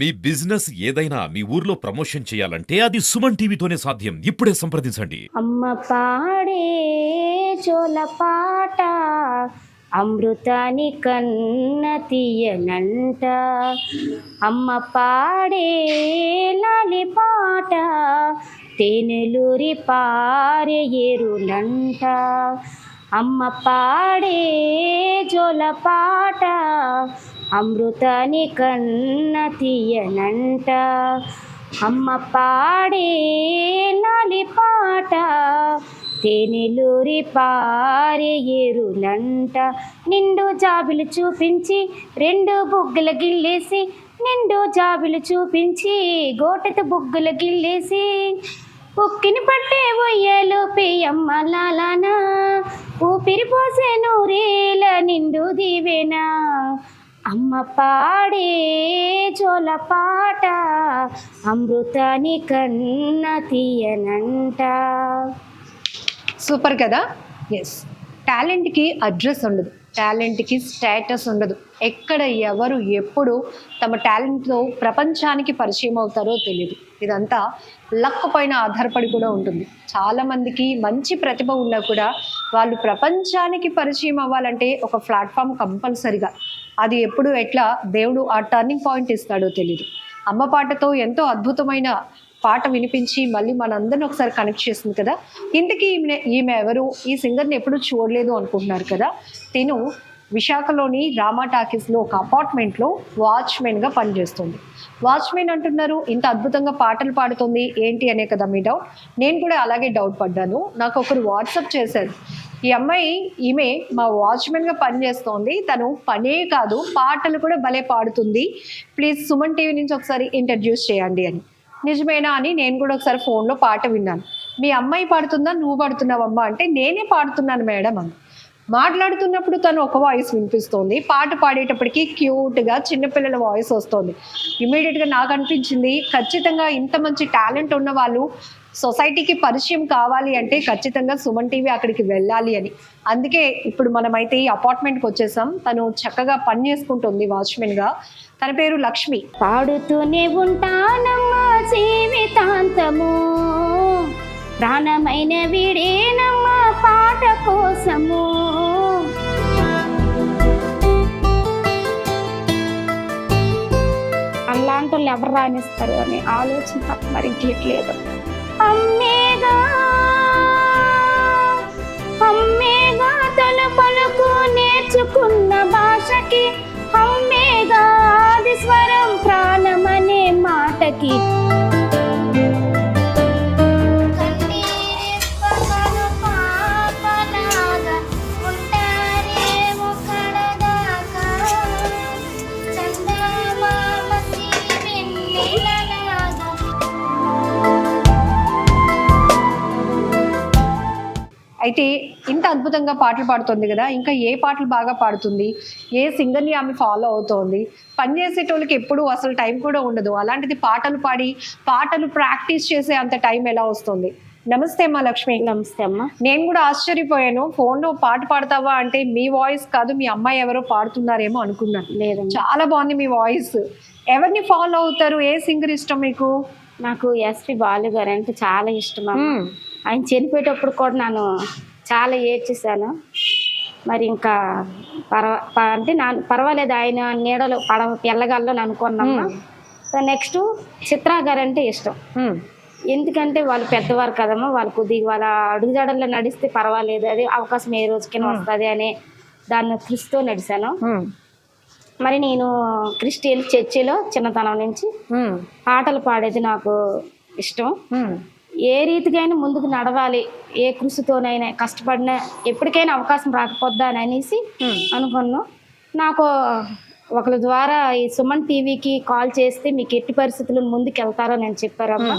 మీ business ఏదైనా మీ ఊర్లో promotion చేయాలంటే అది సుమన్ టీవీతోనే సాధ్యం. ఇప్పుడే సంప్రదించండి. అమ్మ పాడే జోల పాట అమృతాని కన్న తీయనంట. అమ్మ పాడే లాలి పాట తేనెలూరి పారే ఏరునంట. అమ్మ పాడే జోల పాట అమృతాని కన్న తీయనంట. అమ్మ పాడే నలి పాట తేనెలూరి పారే ఎరులంట నిండు జాబిలు చూపించి రెండు బుగ్గల గిల్లేసి నిండు జాబిలు చూపించి గోటెత బుగ్గల గిల్లేసి. ఉక్కిని పట్టే ఉయ్యలు పియమ్మ లాలానా ఊపిరి పోసే నూరేల నిండు దీవెనా. అమ్మ పాడే జోల పాట అమృతాని కన్న తీయనంట. సూపర్ కదా? ఎస్ టాలెంట్కి అడ్రస్ ఉండదు. టాలెంట్కి స్టేటస్ ఉండదు. ఎక్కడ ఎవరు ఎప్పుడు తమ టాలెంట్తో ప్రపంచానికి పరిచయం అవుతారో తెలియదు ఇదంతా లక్ పైన ఆధారపడి కూడా ఉంటుంది. చాలామందికి మంచి ప్రతిభ ఉన్నా కూడా వాళ్ళు ప్రపంచానికి పరిచయం అవ్వాలంటే ఒక ప్లాట్ఫామ్ కంపల్సరిగా. అది ఎప్పుడు ఎట్లా దేవుడు ఆ టర్నింగ్ పాయింట్ ఇస్తాడో తెలియదు అమ్మ పాటతో ఎంతో అద్భుతమైన పాట వినిపించి మళ్ళీ మనందరిని ఒకసారి కనెక్ట్ చేసింది కదా. ఇంతకీ ఈమె ఈమె ఎవరు? ఈ సింగర్ని ఎప్పుడు చూడలేదు అనుకుంటున్నారు కదా. తిను విశాఖలోని రామా టాకీస్లో ఒక అపార్ట్మెంట్లో వాచ్మెన్గా పనిచేస్తుంది. వాచ్మెన్ అంటున్నారు ఇంత అద్భుతంగా పాటలు పాడుతుంది. ఏంటి? అనే కదా మీ డౌట్ నేను కూడా అలాగే డౌట్ పడ్డాను. నాకు ఒకరు వాట్సాప్ చేశారు. ఈ అమ్మాయి ఈమె మా వాచ్మెన్గా పనిచేస్తోంది. తను పనే కాదు పాటలు కూడా భలే పాడుతుంది. ప్లీజ్ సుమన్ టీవీ నుంచి ఒకసారి ఇంట్రడ్యూస్ చేయండి అని. నిజమేనా అని నేను కూడా ఒకసారి ఫోన్లో పాట విన్నాను. మీ అమ్మాయి పాడుతుందా నువ్వు పాడుతున్నావమ్మా అంటే నేనే పాడుతున్నాను మేడం అని మాట్లాడుతున్నప్పుడు తను ఒక వాయిస్ వినిపిస్తోంది. పాట పాడేటప్పటికి క్యూట్గా చిన్నపిల్లల వాయిస్ వస్తుంది. ఇమీడియట్గా నాకు అనిపించింది ఖచ్చితంగా ఇంత మంచి టాలెంట్ ఉన్న వాళ్ళు సొసైటీకి పరిచయం కావాలి అంటే ఖచ్చితంగా సుమన్ టీవీ అక్కడికి వెళ్ళాలి అని. అందుకే ఇప్పుడు మనమైతే ఈ అపార్ట్మెంట్కి వచ్చేసాం. తను చక్కగా పని చేసుకుంటుంది వాచ్మెన్గా. తన పేరు లక్ష్మి. పాడుతూనే ఉంటానమ్మా జీవితాంతము. ప్రాణమైన వీడేనమ్మా పాట కోసము. అలాంటి వాళ్ళు ఎవరు రాణిస్తారు అని ఆలోచన తప్ప మరి ఇంకేట్లేదు అమ్మేగా అమ్మేగా తన పలుకు నేర్చుకున్న భాష. అయితే ఇంత అద్భుతంగా పాటలు పాడుతుంది కదా ఇంకా ఏ పాటలు బాగా పాడుతుంది? ఏ సింగర్ని ఆమె ఫాలో అవుతోంది? పనిచేసేటోళ్ళకి ఎప్పుడు అసలు టైం కూడా ఉండదు. అలాంటిది పాటలు పాడి పాటలు ప్రాక్టీస్ చేసే అంత టైం ఎలా వస్తుంది? నమస్తే అమ్మా లక్ష్మి. నమస్తే అమ్మ. నేను కూడా ఆశ్చర్యపోయాను. ఫోన్లో పాట పాడతావా అంటే మీ వాయిస్ కాదు మీ అమ్మాయి ఎవరో పాడుతున్నారేమో అనుకున్నాను. లేదమ్మా. చాలా బాగుంది మీ వాయిస్. ఎవరిని ఫాలో అవుతారు? ఏ సింగర్ ఇష్టం మీకు? నాకు ఎస్పి బాలు గారు అంటే చాలా ఇష్టం. ఆయన చనిపోయేటప్పుడు కూడా నేను చాలా ఏడ్చేసాను మరి ఇంకా పర్వ అంటే నా పర్వాలేదు ఆయన నీడలు పడ వెళ్ళగలను అనుకున్నాము నెక్స్ట్ చిత్రా గారు అంటే ఇష్టం. ఎందుకంటే వాళ్ళు పెద్దవారు కదమ్మా వాళ్ళు కొద్దిగా వాళ్ళ అడుగుజాడల్లో నడిస్తే పర్వాలేదు అది అవకాశం ఏ రోజుకైనా వస్తుంది అనే దాన్ని కృషితో నడిచాను. మరి నేను క్రిస్టియన్ చర్చిలో చిన్నతనం నుంచి. పాటలు పాడేది నాకు ఇష్టం. ఏ రీతికైనా ముందుకు నడవాలి ఏ కృషితోనైనా కష్టపడినా ఎప్పటికైనా అవకాశం రాకపోద్దా అని అనేసి. అనుకున్నాం నాకు ఒకరి ద్వారా ఈ సుమన్ టీవీకి కాల్ చేస్తే మీకు ఎట్టి పరిస్థితుల్లో ముందుకు వెళ్తారో నేను చెప్పారమ్మా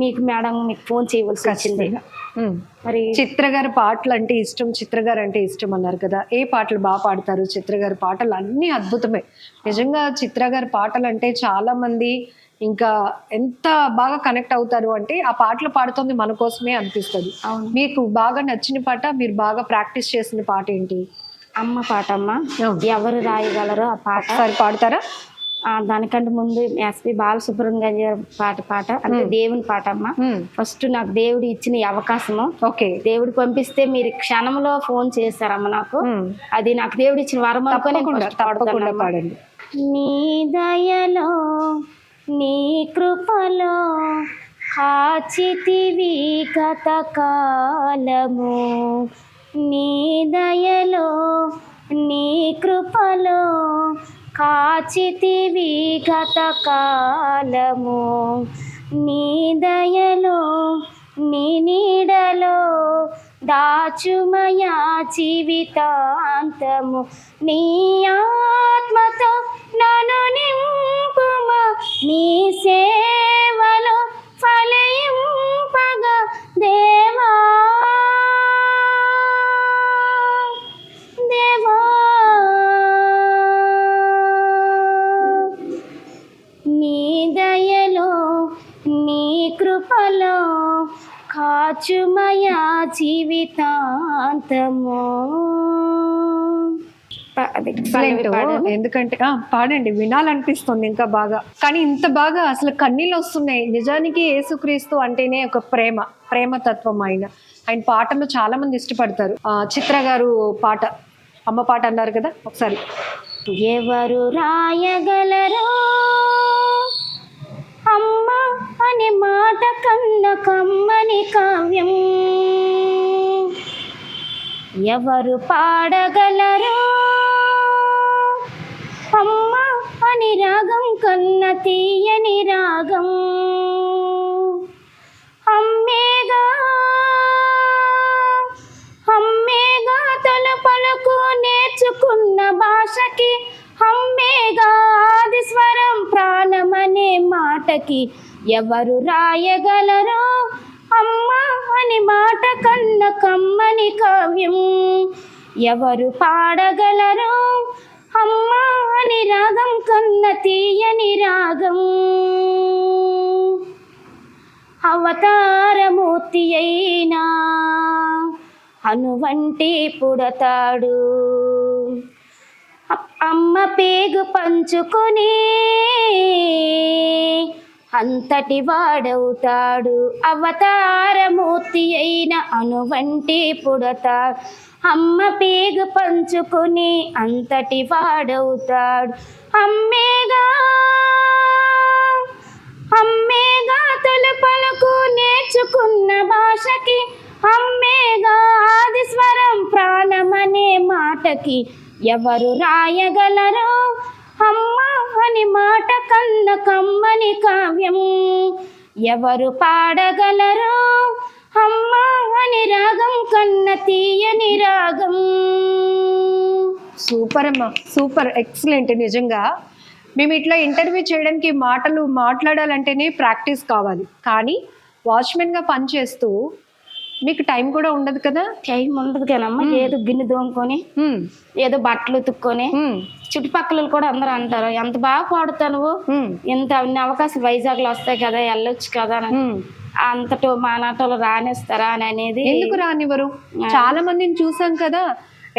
మీకు మేడం మీకు ఫోన్ చేయవలసి వచ్చింది. మరి చిత్ర గారి పాటలు అంటే ఇష్టం చిత్ర గారు అంటే ఇష్టం అన్నారు కదా. ఏ పాటలు బాగా పాడతారు? చిత్ర గారి పాటలు అన్నీ అద్భుతమే. నిజంగా చిత్ర గారి పాటలు అంటే చాలా మంది ఇంకా ఎంత బాగా కనెక్ట్ అవుతారు అంటే ఆ పాటలు పాడుతుంది మన కోసమే అనిపిస్తుంది. మీకు బాగా నచ్చిన పాట మీరు బాగా ప్రాక్టీస్ చేసిన పాట ఏంటి? అమ్మ పాట అమ్మ. ఎవరు రాయగలరో ఆ పాట. ఒకసారి పాడతారా? ఆ, దానికంటే ముందు ఎస్పి బాలసుబ్రహ్మణ్యం గారి పాట పాట. అంటే దేవుని పాట అమ్మ. మ్మ్. ఫస్ట్ నాకు దేవుడు ఇచ్చిన అవకాశము. ఓకే. దేవుడు పంపిస్తే మీరు క్షణంలో ఫోన్ చేశారమ్మ నాకు. అది నాకు దేవుడు ఇచ్చిన వరం అనుకొని. పాడండి. నీ దయలో నీ కృపలో కాచితివి గత నీ దయలో నీ కృపలో కాచితివి గత నీ దయలో నీ నీడలో దాచుమయా జీవితాంతము. నీ ఆత్మతో నన్ను నింపుమా. నీ సేవలో ఫలయింపగా దేవా. దేవా ఎందుకంటే ఆ, పాడండి వినాలనిపిస్తుంది ఇంకా బాగా. కానీ ఇంత బాగా అసలు కన్నీళ్ళు వస్తున్నాయి. నిజానికి యేసుక్రీస్తు అంటేనే ఒక ప్రేమ ప్రేమ తత్వం ఆయన. ఆయన పాటలు చాలా మంది ఇష్టపడతారు. ఆ, చిత్ర గారు పాట అమ్మ పాట అన్నారు కదా ఒకసారి. ఎవరు రాయగలరో? అమ్మ అనే మాట కన్న కమ్మని కావ్యం. ఎవరు పాడగలరు? అమ్మ అని రాగం కన్న తీయని రాగం. అమ్మేగా అమ్మేగా తన పలుకు నేర్చుకున్న భాషకి అమ్మేగా ఆది స్వరం ప్రాణమనే మాటకి ఎవరు రాయగలరో? అమ్మ అని మాట కన్న కమ్మని కావ్యం ఎవరు పాడగలరు? అమ్మ అని రాగం కన్న తీయని రాగం అవతారమూర్తి అయినా అనువంటి పుడతాడు. అమ్మ పేగు పంచుకొని అంతటి వాడవుతాడు. అవతారమూర్తి అయిన అనువంటి పుడతాడు అమ్మ పేగు పంచుకుని అంతటి వాడవుతాడు. అమ్మేగా అమ్మేగా తలుపలకు నేర్చుకున్న భాషకి అమ్మేగా ఆది స్వరం ప్రాణమనే మాటకి ఎవరు రాయగలరో? అమ్మ అని మాట కన్న కమ్మని కావ్యం. ఎవరు పాడగలరో అమ్మ అని రాగం కన్న తీయని రాగం. సూపర్ అమ్మా సూపర్ ఎక్సలెంట్. నిజంగా మేము ఇట్లా ఇంటర్వ్యూ చేయడానికి మాటలు మాట్లాడాలంటేనే ప్రాక్టీస్ కావాలి. కానీ వాచ్మెన్గా పనిచేస్తూ మీకు టైం కూడా ఉండదు కదా? టైం ఉండదు కానమ్మా ఏదో గిన్నె దోముకొని ఏదో బట్టలు ఉతుక్కొని చుట్టుపక్కల కూడా అందరూ అంటారు ఎంత బాగా పాడుతావు నువ్వు? ఇంత అన్ని అవకాశాలు వైజాగ్లో వస్తాయి కదా వెళ్ళొచ్చు కదా. అంతటో మా నాటోలు రానిస్తారా అని అనేది ఎందుకు రానివ్వరు? చాలా మందిని చూసాం కదా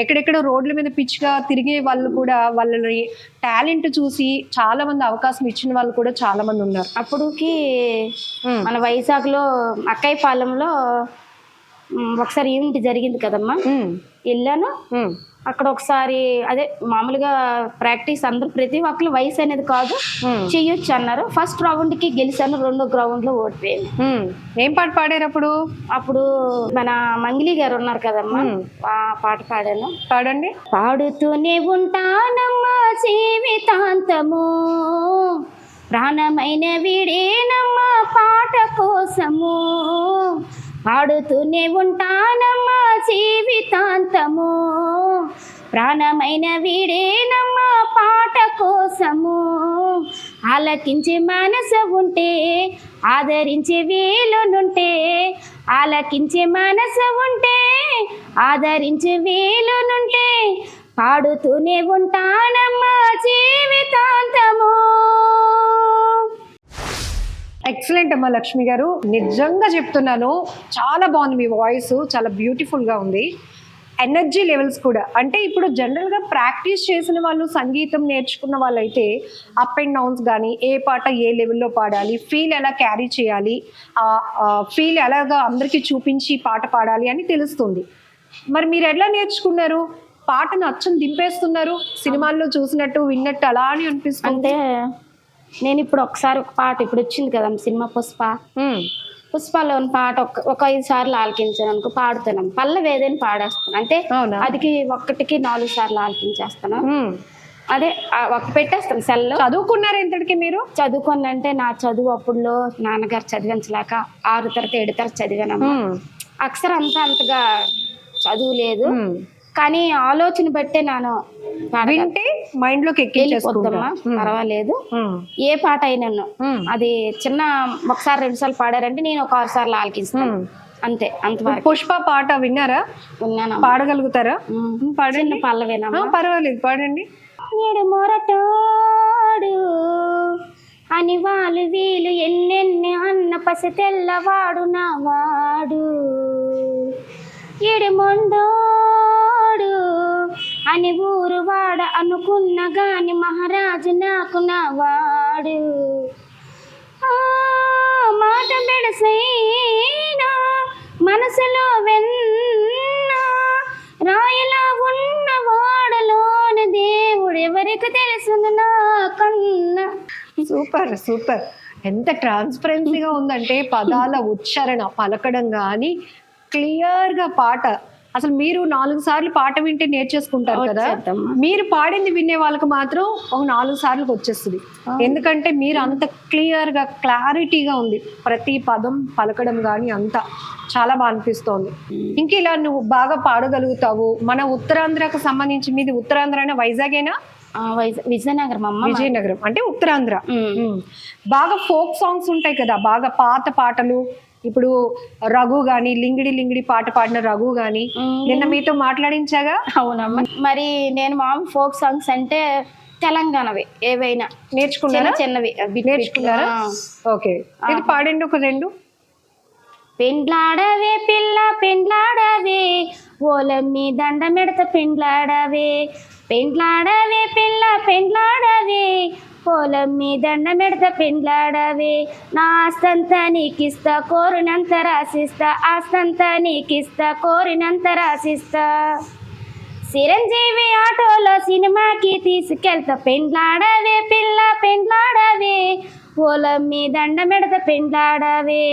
ఎక్కడెక్కడ రోడ్ల మీద పిచ్చిగా తిరిగే వాళ్ళు కూడా వాళ్ళని టాలెంట్ చూసి చాలా మంది అవకాశం ఇచ్చిన వాళ్ళు కూడా చాలా మంది ఉన్నారు. అప్పుడుకి మన వైజాగ్లో అక్కయ్యపాలెంలో ఒకసారి ఈవెంట్ జరిగింది కదమ్మా. వెళ్ళాను. అక్కడ ఒకసారి అదే మామూలుగా ప్రాక్టీస్ అందరూ ప్రతి ఒక్కరు వయసు అనేది కాదు చెయ్యొచ్చు అన్నారు. ఫస్ట్ రౌండ్కి గెలిచాను రెండో గ్రౌండ్లో ఓడిపోయాను. ఏం పాట పాడారు అప్పుడు? అప్పుడు మన మంగిలి గారు ఉన్నారు కదమ్మా. ఆ పాట పాడాను. పాడండి. పాడుతూనే ఉంటానమ్మా జీవితాంతము ప్రాణమైన వీడేనమ్మా పాట కోసము. పాడుతూనే ఉంటానమ్మా జీవితాంతము. ప్రాణమైన వీడేనమ్మా పాట కోసము. ఆలకించే మనసు ఉంటే ఆదరించే వీలునుంటే ఆలకించే మనసు ఉంటే ఆదరించే వీలునుంటే పాడుతూనే ఉంటానమ్మా జీవితాంతము. ఎక్సలెంట్ అమ్మా లక్ష్మి గారు. నిజంగా చెప్తున్నాను చాలా బాగుంది మీ వాయిస్ చాలా బ్యూటిఫుల్గా ఉంది. ఎనర్జీ లెవెల్స్ కూడా. అంటే ఇప్పుడు జనరల్గా ప్రాక్టీస్ చేసిన వాళ్ళు సంగీతం నేర్చుకున్న వాళ్ళైతే అప్ అండ్ డౌన్స్ కానీ ఏ పాట ఏ లెవెల్లో పాడాలి ఫీల్ ఎలా క్యారీ చేయాలి ఫీల్ ఎలాగా అందరికీ చూపించి పాట పాడాలి అని తెలుస్తుంది. మరి మీరు ఎట్లా నేర్చుకున్నారు? పాటను అచ్చం దింపేస్తున్నారు సినిమాల్లో చూసినట్టు విన్నట్టు అలా అని అనిపిస్తుంది. అంటే నేను ఇప్పుడు ఒకసారి ఒక పాట ఇప్పుడు వచ్చింది కదా సినిమా పుష్ప. పుష్పలోని పాట ఒక ఒక ఐదు సార్లు ఆలకించాను అనుకో పాడుతున్నాం. పల్లవి ఏదైనా పాడేస్తాను అంటే? అదికి ఒక్కటికి నాలుగు సార్లు ఆలకించేస్తాను. అదే ఒక పెట్టేస్తాను సెల్లో. చదువుకున్నారు ఎంతటికి మీరు? చదువుకొని అంటే నా చదువు అప్పుడులో నాన్నగారు చదివించలేక ఆరు తరగతి ఏడు తరగతి చదివానమ్మా. ఉమ్, అక్షరం అంతా అంతగా చదువు లేదు. కానీ ఆలోచన బట్టే నేను. వింటే మైండ్లోకి పర్వాలేదు. ఏ పాట అయినా ఉమ్. అది చిన్న ఒకసారి రెండు సార్లు పాడారంటే నేను ఒక ఆరు సార్లు ఆలకిస్తాను. అంతే అంతవరకు. పుష్ప పాట విన్నారా? ఉన్నాను పాడగలుగుతారా? పాడండి. పల్లవేనా పర్వాలేదు పాడండి. నేడు మొరటోడు. అని వాళ్ళు వీలు ఎన్నెన్ని అన్న పసి తెల్లవాడు నా వాడు ఇడు మొండోడు అని ఊరు వాడ అనుకున్న గాని మహారాజు నాకు నా వాడు. మాట మెడసైనా మనసులో వెన్న రాయలా ఉన్న వాడలోన దేవుడు ఎవరికి తెలుసును నా సూపర్ సూపర్. ఎంత ట్రాన్స్పరెన్సీగా ఉందంటే పదాల ఉచ్చారణ పలకడం కానీ క్లియర్గా పాట అసలు మీరు నాలుగు సార్లు పాట వింటే నేర్చేసుకుంటారు కదా. మీరు పాడింది వినే వాళ్ళకి మాత్రం ఒక నాలుగు సార్లు వచ్చేస్తుంది. ఎందుకంటే మీరు అంత క్లియర్గా క్లారిటీగా ఉంది. ప్రతి పదం పలకడం కానీ అంతా చాలా బాగా అనిపిస్తోంది. ఇంక ఇలా నువ్వు బాగా పాడగలుగుతావు. మన ఉత్తరాంధ్రకు సంబంధించి మీది ఉత్తరాంధ్ర వైజాగేనా? విజయనగరం అమ్మ విజయనగరం. అంటే ఉత్తరాంధ్ర. బాగా ఫోక్ సాంగ్స్ ఉంటాయి కదా. బాగా పాత పాటలు ఇప్పుడు రఘు గాని లింగిడి లింగిడి పాట పాడిన రఘు గాని. నిన్న మీతో మాట్లాడించాగా? అవునమ్మా మరి నేను మామూలు ఫోక్ సాంగ్స్ అంటే తెలంగాణవి ఏవైనా. నేర్చుకున్నారా? చిన్నవి. నేర్చుకున్నారా. ఓకే. ఇది పాడండి ఒక రెండు. పెండ్లాడవే పిల్ల పెండ్లాడవే. ఓలమ్మి దండమెడత పెండ్లాడవే. పెండ్లాడవే పిల్ల పెండ్లాడవే. ఓలమ్మి దండమెడత పెండ్లాడవే. నా ఆస్తంతా నీకిస్తా కోరినంత రాసిస్తా. ఆస్తంతా నీకిస్తా కోరినంత రాసిస్తా. చిరంజీవి ఆటోలో సినిమాకి తీసుకెళ్తా. పెండ్లాడవే పిల్ల పెండ్లాడవే. ఓలమ్మి దండమెడత పెండ్లాడవే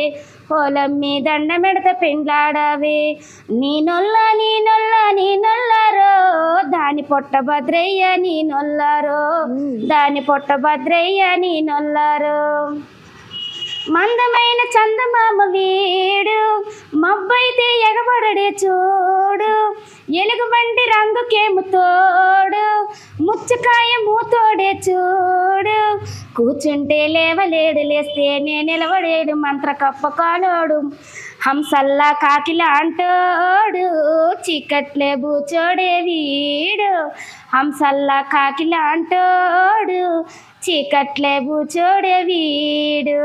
ఓలమ్మి దండమెడత పెండ్లాడవే. నీ నొల్ల నీ నొల్ల నీ నొల్లరో దాని పొట్ట భద్రయ్య నీ నొల్లరో దాని పొట్ట భద్రయ్య నీ నొల్లరో. మందమైన చందమామ వీడు మబ్బైతే ఎగబడడే చూడు ఎలుగుబంటి రంగుకేము తోడు ముచ్చకాయ మూతోడే చూడు. కూర్చుంటే లేవలేడు లేస్తే నే నిలవడేడు మంత్ర కప్పకాలోడు హంసల్లా కాకిలా అంటోడు చీకట్లే బూచోడే వీడు. హంసల్లా కాకిలా అంటోడు చీకట్లే బూచోడే వీడు.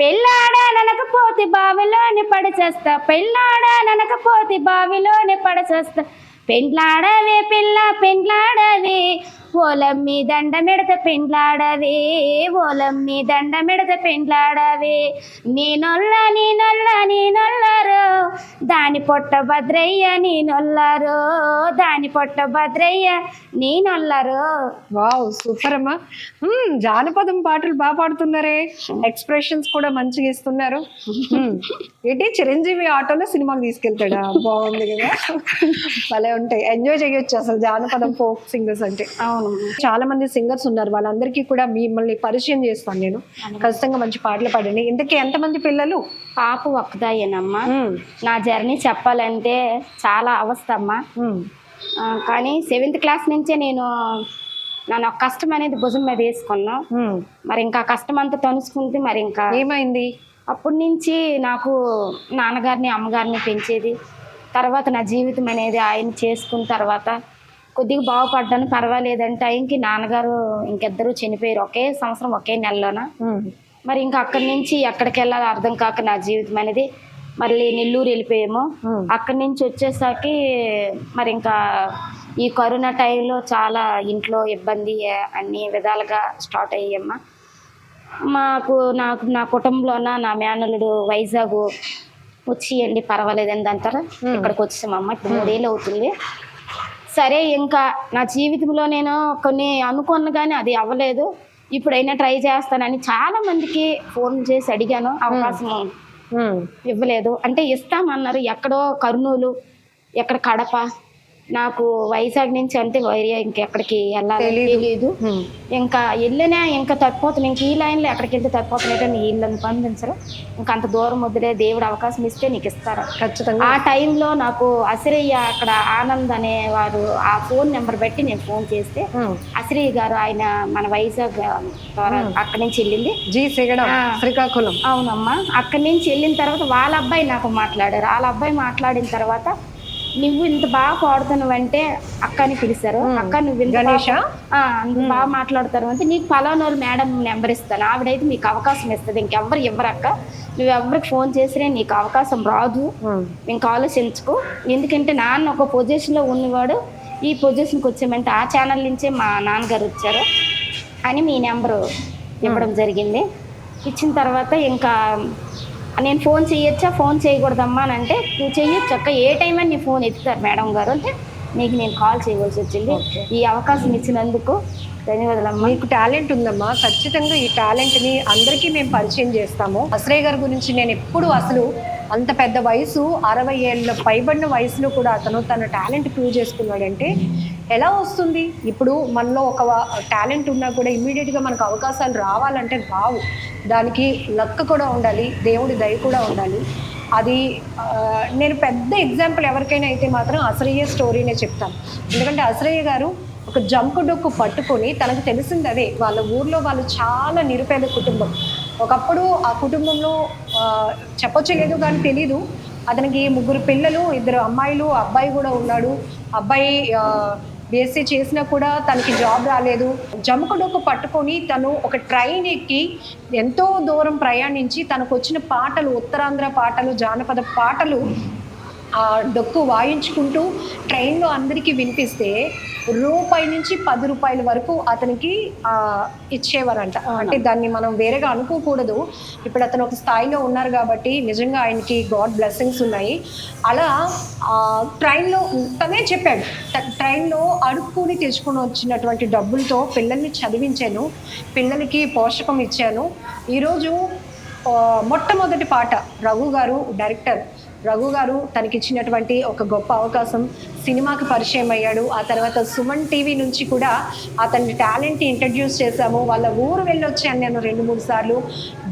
పెళ్ళాడా ననకపోతే బావిలోని పడిచేస్తా పెళ్ళాడా ననకపోతే బావిలోని పడిచేస్తా. పెండ్లాడవే పిల్ల పెండ్లాడవే ఓలమ్మి దండమెడత పెండ్లాడవే ఓలమ్మి దండమెడత పెండ్లాడవే. నేనొల్ల నేనొల్ల నేనొల్లరో దాని పొట్ట భద్రయ్య నేనొల్లరో దాని పొట్ట భద్రయ్య నేనొల్లరో వావ్ సూపర్ అమ్మా. మ్మ్, జానపదం పాటలు బాగా పాడుతున్నారే. ఎక్స్ప్రెషన్స్ కూడా మంచిగా ఇస్తున్నారు. ఏంటి చిరంజీవి ఆటోలో సినిమాకి తీసుకెళ్తాడా? బాగుంది కదా. భలే ఉంటాయి. ఎంజాయ్ చేయొచ్చు అసలు జానపదం ఫోక్ సింగర్స్ అంటే. అవును. చాలా మంది సింగర్స్ ఉన్నారు. వాళ్ళందరికీ కూడా మిమ్మల్ని పరిచయం చేస్తాను నేను. ఖచ్చితంగా మంచి పాటలు పాడండి. ఇంతకీ ఎంతమంది పిల్లలు? పాప ఒక్కదాయేనమ్మా. మ్మ్. నా జర్నీ చెప్పాలంటే చాలా అవస్థ అమ్మా కానీ సెవెంత్ క్లాస్ నుంచే నేను నన్ను ఒక కష్టం అనేది భుజం మీద వేసుకున్నా. మరి ఇంకా కష్టం అంతా తనుసుకుంటే మరి ఇంకా. ఏమైంది? అప్పటి నుంచి నాకు నాన్నగారిని అమ్మగారిని పెంచేది. తర్వాత నా జీవితం అనేది ఆయన చేసుకున్న తర్వాత కొద్దిగా బాగుపడ్డాను పర్వాలేదంటే ఆయనకి నాన్నగారు ఇంకిద్దరు చనిపోయారు ఒకే సంవత్సరం ఒకే నెలలోన. మరి ఇంకా అక్కడి నుంచి ఎక్కడికి వెళ్ళాలో అర్థం కాక నా జీవితం అనేది మళ్ళీ నెల్లూరు వెళ్ళిపోయాము. అక్కడి నుంచి వచ్చేసరికి మరి ఇంకా ఈ కరోనా టైంలో చాలా ఇంట్లో ఇబ్బంది అన్ని విధాలుగా స్టార్ట్ అయ్యామ్మా మాకు నాకు నా కుటుంబంలోన నా మేనల్లుడు వైజాగ్ వచ్చియండి పర్వాలేదండి అంటారా? ఇక్కడికి వచ్చామమ్మ ఇప్పుడు మూడేళ్ళు అవుతుంది. సరే ఇంకా నా జీవితంలో నేను కొన్ని అనుకున్న కానీ అది అవ్వలేదు. ఇప్పుడైనా ట్రై చేస్తానని చాలా మందికి ఫోన్ చేసి అడిగాను. అవకాశం ఇవ్వలేదు. అంటే ఇస్తామన్నారు. ఎక్కడో కర్నూలు ఎక్కడ కడప నాకు వైజాగ్ నుంచి అంటే వేరే ఇంకెక్కడికి వెళ్ళాలి. తెలియదు. ఇంకా వెళ్ళినా ఇంకా తప్పిపోతుంది ఇంక ఈ లైన్లో ఎక్కడికి వెళ్తే తప్పిపోతున్నట్టు నీ ఇల్లు పంపించరు. ఇంకా అంత దూరం వద్దులే దేవుడు అవకాశం ఇస్తే నీకు ఇస్తారు. ఖచ్చితంగా. ఆ టైంలో నాకు అసిరయ్య అక్కడ ఆనంద్ అనేవారు ఆ ఫోన్ నెంబర్ పెట్టి నేను ఫోన్ చేస్తే. అసిరయ్య గారు ఆయన మన వైజాగ్ అక్కడి నుంచి వెళ్ళింది. జీ. శ్రీకాకుళం. అవునమ్మా. అక్కడి నుంచి వెళ్ళిన తర్వాత వాళ్ళ అబ్బాయి నాకు మాట్లాడారు. వాళ్ళ అబ్బాయి మాట్లాడిన తర్వాత నువ్వు ఇంత బాగా పాడుతున్నావంటే అక్కని పిలిచారు అక్క నువ్వు ఇంత బాగా- గణేషా? బాగా మాట్లాడతారు అంటే నీకు పలానోరు మేడం నెంబర్ ఇస్తాను. ఆవిడైతే మీకు అవకాశం ఇస్తుంది. ఇంకెవ్వరు ఇవ్వరు అక్క. నువ్వు ఎవరికి ఫోన్ చేసినా నీకు అవకాశం రాదు. ఇంకా ఆలోచించుకో. ఎందుకంటే నాన్న ఒక పొజిషన్లో ఉన్నవాడు ఈ పొజిషన్కి వచ్చామంటే ఆ ఛానల్ నుంచే మా నాన్నగారు వచ్చారు అని మీ నెంబరు ఇవ్వడం జరిగింది. ఇచ్చిన తర్వాత ఇంకా నేను ఫోన్ చేయొచ్చా ఫోన్ చేయకూడదమ్మా అని అంటే నువ్వు చెయ్యొచ్చు అక్క. ఏ టైం అని నీ ఫోన్ ఎత్తుతారు మేడం గారు? అంటే నీకు నేను కాల్ చేయవలసి వచ్చింది. ఈ అవకాశం ఇచ్చినందుకు ధన్యవాదాలమ్మా. మీకు టాలెంట్ ఉందమ్మా. ఖచ్చితంగా ఈ టాలెంట్ని అందరికీ మేము పరిచయం చేస్తాము. అశ్రయ్ గారి గురించి నేను ఎప్పుడు అసలు అంత పెద్ద వయసు అరవై ఏళ్ళ పైబడిన వయసులో కూడా అతను తన టాలెంట్ ప్రూవ్ చేసుకున్నాడంటే ఎలా వస్తుంది? ఇప్పుడు మనలో ఒక టాలెంట్ ఉన్నా కూడా ఇమ్మీడియట్గా మనకు అవకాశాలు రావాలంటే రావు. దానికి లక్క కూడా ఉండాలి దేవుడి దయ కూడా ఉండాలి. అది నేను పెద్ద ఎగ్జాంపుల్ ఎవరికైనా అయితే మాత్రం అసరయ్య స్టోరీనే చెప్తాను. ఎందుకంటే అసరయ్య గారు ఒక జంకు డొక్కు పట్టుకొని తనకు తెలిసింది అదే వాళ్ళ ఊర్లో వాళ్ళు చాలా నిరుపేద కుటుంబం. ఒకప్పుడు ఆ కుటుంబంలో ఆ, లేదు కానీ తెలీదు. అతనికి ముగ్గురు పిల్లలు ఇద్దరు అమ్మాయిలు అబ్బాయి కూడా ఉన్నాడు. అబ్బాయి బీఎస్సీ చేసినా కూడా తనకి జాబ్ రాలేదు. జముకు పట్టుకొని తను ఒక ట్రైన్ ఎక్కి ఎంతో దూరం ప్రయాణించి తనకు వచ్చిన పాటలు ఉత్తరాంధ్ర పాటలు జానపద పాటలు ఆ డొక్కు వాయించుకుంటూ ట్రైన్లో అందరికీ వినిపిస్తే రూపాయి నుంచి పది రూపాయల వరకు అతనికి ఇచ్చేవారంట. అంటే దాన్ని మనం వేరేగా అనుకోకూడదు. ఇప్పుడు అతను ఒక స్థాయిలో ఉన్నారు కాబట్టి నిజంగా ఆయనకి గాడ్ బ్లెస్సింగ్స్ ఉన్నాయి. అలా ట్రైన్లో తనే చెప్పాడు ట్రైన్లో అడుక్కుని తెచ్చుకొని వచ్చినటువంటి డబ్బులతో పిల్లల్ని చదివించాను పిల్లలకి పోషకం ఇచ్చాను. ఈరోజు మొట్టమొదటి పాట రఘు గారు డైరెక్టర్ రఘు గారు తనకిచ్చినటువంటి ఒక గొప్ప అవకాశం సినిమాకి పరిచయం అయ్యాడు. ఆ తర్వాత సుమన్ టీవీ నుంచి కూడా అతని టాలెంట్ ఇంట్రడ్యూస్ చేశాము. వాళ్ళ ఊరు వెళ్ళొచ్చాను నేను రెండు మూడు సార్లు.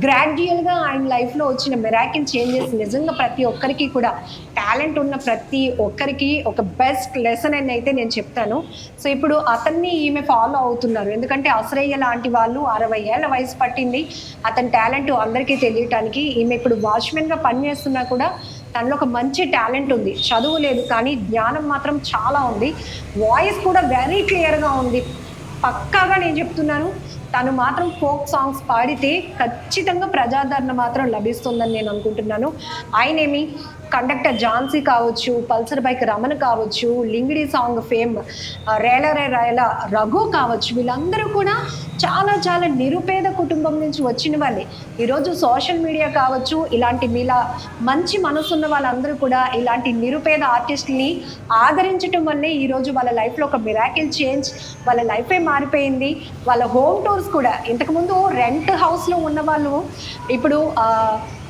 గ్రాడ్యువల్గా ఆయన లైఫ్లో వచ్చిన మెరాకిల్ చేంజెస్ నిజంగా ప్రతి ఒక్కరికి కూడా టాలెంట్ ఉన్న ప్రతి ఒక్కరికి ఒక బెస్ట్ లెసన్ అని అయితే నేను చెప్తాను. సో ఇప్పుడు అతన్ని ఈమె ఫాలో అవుతున్నారు. ఎందుకంటే అసరయ్య లాంటి వాళ్ళు అరవై ఏళ్ళ వయసు పట్టింది. అతని టాలెంట్ అందరికీ తెలియటానికి ఈమె ఇప్పుడు వాచ్మెన్గా పనిచేస్తున్నా కూడా తనలో ఒక మంచి టాలెంట్ ఉంది. చదువు లేదు కానీ జ్ఞానం మాత్రం చాలా ఉంది. వాయిస్ కూడా వెరీ క్లియర్గా ఉంది. పక్కాగా నేను చెప్తున్నాను తను మాత్రం ఫోక్ సాంగ్స్ పాడితే ఖచ్చితంగా ప్రజాదరణ మాత్రం లభిస్తుందని నేను అనుకుంటున్నాను. ఆయనేమి కండక్టర్ ఝాన్సీ కావచ్చు పల్సర్ బైక్ రమణ కావచ్చు లింగిడి సాంగ్ ఫేమ్ రేల రే రేల రఘు కావచ్చు వీళ్ళందరూ కూడా చాలా చాలా నిరుపేద కుటుంబం నుంచి వచ్చిన వాళ్ళే. ఈరోజు సోషల్ మీడియా కావచ్చు ఇలాంటి మీలా మంచి మనసున్న వాళ్ళందరూ కూడా ఇలాంటి నిరుపేద ఆర్టిస్ట్ని ఆదరించటం వల్లే ఈరోజు వాళ్ళ లైఫ్లో ఒక మిరాకిల్ చేంజ్ వాళ్ళ లైఫే మారిపోయింది. వాళ్ళ హోమ్ టూర్స్ కూడా ఇంతకుముందు రెంట్ హౌస్లో ఉన్న వాళ్ళు ఇప్పుడు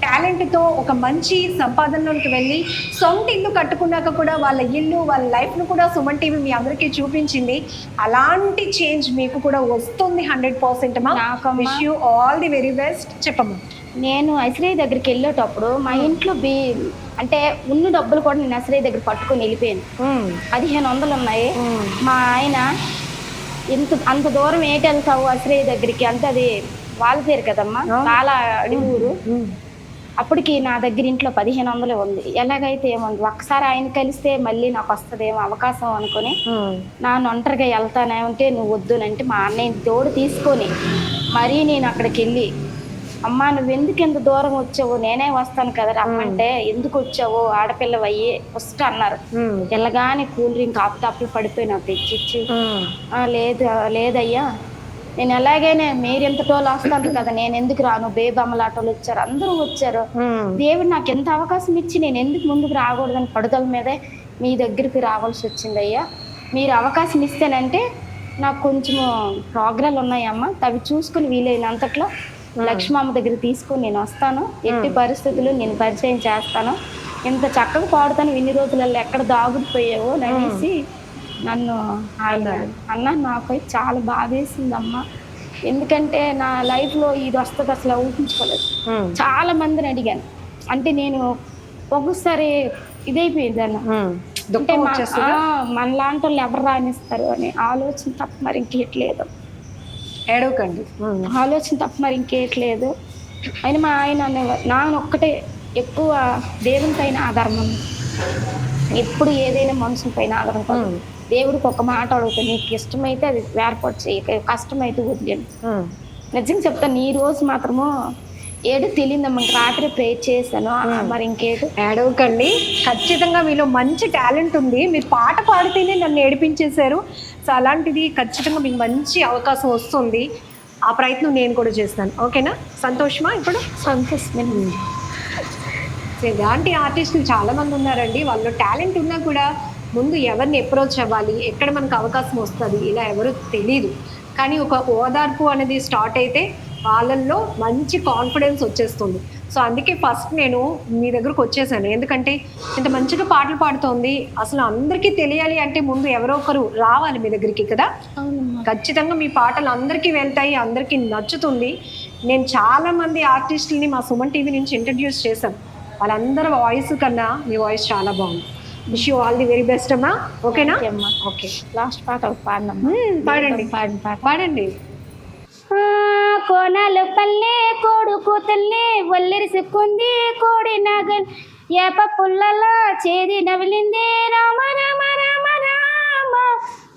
టాలెంట్తో ఒక మంచి సంపాదనలోకి వెళ్ళి సొంత ఇల్లు కట్టుకున్నాక కూడా వాళ్ళ ఇల్లు వాళ్ళ లైఫ్ను కూడా సుమన్ టీవీ మీ అందరికీ చూపించింది. అలాంటి చేంజ్ మీకు కూడా వస్తుంది హండ్రెడ్ పర్సెంట్ మా. Wish you all the very best చెప్పమ్మా. నేను ఐశ్వర్య దగ్గరికి వెళ్ళేటప్పుడు మా ఇంట్లో బీ అంటే ఉన్న డబ్బులు కూడా నేను ఐశ్వర్య దగ్గర పట్టుకొని వెళ్ళిపోయాను. పదిహేను వందలు ఉన్నాయి. మా ఆయన ఇంత అంత దూరం ఏటి వెళ్తావు దగ్గరికి అంటే అది వాళ్ళ పేరు కదమ్మా చాలా అడిగి ఊరు. అప్పటికి నా దగ్గర ఇంట్లో పదిహేను వందలు ఉంది. ఎలాగైతే ఏముంది? ఒక్కసారి ఆయన కలిస్తే మళ్ళీ నాకు వస్తుందేమో అవకాశం అనుకుని నాన్న ఒంటరిగా వెళ్తానే ఉంటే నువ్వు వద్దునంటే మా అన్నయ్య తోడు తీసుకొని మరీ నేను అక్కడికి వెళ్ళి అమ్మా నువ్వు ఎందుకు ఎంత దూరం వచ్చావు? నేనే వస్తాను కదా రమ్మంటే ఎందుకు వచ్చావు? ఆడపిల్ల అయ్యి ఫస్ట్ అన్నారు. వెళ్ళగానే కూల్ డ్రింక్ ఆపుతాపులు పడిపోయినా తెచ్చిచ్చి ఉమ్, "ఆ, లేదు లేదయ్యా నేను ఎలాగైనా మీరు ఎంత టోలు వస్తాను కదా నేను ఎందుకు రాను? బేబమ్మలాటోలు వచ్చారు అందరూ వచ్చారు. దేవుడు నాకు ఎంత అవకాశం ఇచ్చి నేను ఎందుకు ముందుకు రాకూడదని పడుదల మీదే మీ దగ్గరికి రావాల్సి వచ్చింది అయ్యా. మీరు అవకాశం ఇస్తేనంటే నాకు కొంచెం ప్రోగ్రాలు ఉన్నాయమ్మా. అవి చూసుకుని వీలైనంతట్లో లక్ష్మమ్మ దగ్గర తీసుకుని నేను వస్తాను. ఎట్టి పరిస్థితులు నేను పరిచయం చేస్తాను. ఇంత చక్కగా పాడుతాను ఇన్ని రోజులలో ఎక్కడ దాగుడిపోయావో అనేసి నన్ను అన్న నాకైతే చాలా బాధేసిందమ్మా. ఎందుకంటే నా లైఫ్లో ఇది వస్తుంది అసలు ఊహించుకోలేదు. చాలా మందిని అడిగాను. అంటే నేను ఒక్కొక్కసారి ఇదైపోయింది అన్న. అంటే దుఃఖం మా- వచ్చేస్తుందా? ఆ, మనలాంటి వాళ్ళు ఎవరు రాణిస్తారు అని ఆలోచన తప్ప మరి ఇంకేట్లేదు. ఏడవకండి. ఆలోచన తప్ప మరి ఇంకేట్లేదు. అయినా మా ఆయన అనేవారు నాన్న ఒక్కటే ఎక్కువ దేవుని పైన ఆధారం. ఎప్పుడు ఏదైనా మనుషుల పైన ఆధారం కాదు దేవుడికి ఒక మాట అడుగుతాను నీకు ఇష్టమైతే అది ఏర్పాటు చేయ కష్టమైతే వదిలేను. నిజంగా చెప్తాను ఈ రోజు మాత్రము ఏడు తెలియదమ్మా ఇంక రాత్రి ప్రేర్ చేశాను. మరి ఇంకేడు ఏడవకండి. ఖచ్చితంగా మీలో మంచి టాలెంట్ ఉంది. మీరు పాట పాడితేనే నన్ను ఏడిపించేశారు. సో అలాంటిది ఖచ్చితంగా మీకు మంచి అవకాశం వస్తుంది. ఆ ప్రయత్నం నేను కూడా చేస్తాను. ఓకేనా? సంతోషమా ఇప్పుడు? సంతోషమే. ఇలాంటి ఆర్టిస్టులు చాలా మంది ఉన్నారండి. వాళ్ళు టాలెంట్ ఉన్నా కూడా ముందు ఎవరిని అప్రోచ్ అవ్వాలి? ఎక్కడ మనకు అవకాశం వస్తుంది? ఇలా ఎవరు తెలియదు కానీ ఒక ఓదార్పు అనేది స్టార్ట్ అయితే వాళ్ళల్లో మంచి కాన్ఫిడెన్స్ వచ్చేస్తుంది. సో అందుకే ఫస్ట్ నేను మీ దగ్గరకు వచ్చేసాను. ఎందుకంటే ఇంత మంచిగా పాటలు పాడుతోంది. అసలు అందరికీ తెలియాలి అంటే ముందు ఎవరో ఒకరు రావాలి మీ దగ్గరికి కదా? ఖచ్చితంగా మీ పాటలు అందరికీ వెళ్తాయి అందరికీ నచ్చుతుంది. నేను చాలా మంది ఆర్టిస్టులని మా సుమన్ టీవీ నుంచి ఇంట్రడ్యూస్ చేశాను. వాళ్ళందరి వాయిస్ కన్నా మీ వాయిస్ చాలా బాగుంది. Wish you all the very best అమ్మా. ఓకేనా? ఓకే. లాస్ట్ పాట ఒకటి పాడినమ్మా మ్మ్, పాడండి. పాడండి. ఆ, కోనలు పల్లె కోడు కూతల్లి ఒల్లిరిసుకుంది కోడి నాగల్ ఏప పుల్లల చేది నవిలింది. రామ రామ రామ రామ.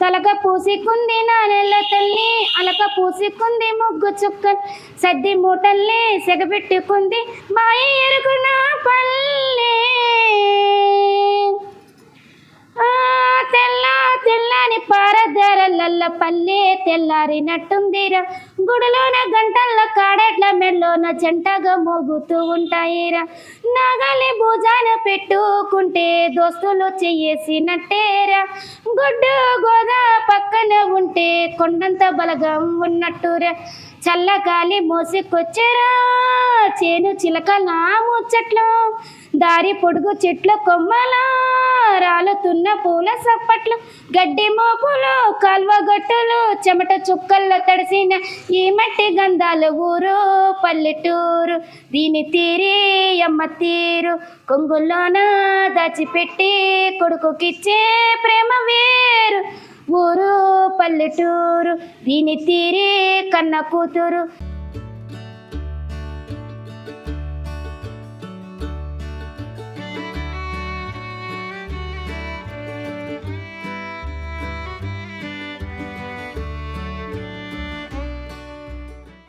తలక పూసికుంది నానెల్ల తల్లి అలక పూసికుంది ముగ్గు చుక్కలు. సద్ది మూటల్లి సెగబెట్టుకుంది మాయ ఎరుగున పల్లె. తెల్ల తెల్లని పారదారలల్ల పల్లె తెల్లారినట్టుందిరా గుడిలోన గంటల్లో కాడట్ల మెడలోన జంటగా మోగుతూ ఉంటాయిరా. నాగలి భుజాన పెట్టుకుంటే దోస్తులు చెయ్యేసినట్టేరా. గుడ్డు గోదా పక్కన ఉంటే కొండంత బలగం ఉన్నట్టురా. చల్లగాలి మోసుకొచ్చారా. చేను చిలకల ముచ్చట్లు దారి పొడుగు చెట్ల కొమ్మల రాలుతున్న పూల సప్పట్లు గడ్డి మోపులు కాల్వ గట్టులు చెమట చుక్కల్లో తడిసిన ఈ మట్టి గంధాలు ఊరు పల్లెటూరు. దీని తీరి అమ్మ తీరు కొంగుల్లోన దాచిపెట్టి కొడుకుకిచ్చే ప్రేమ వేరు. ఊరు పల్లెటూరు దీని తీరి కన్న కూతురు.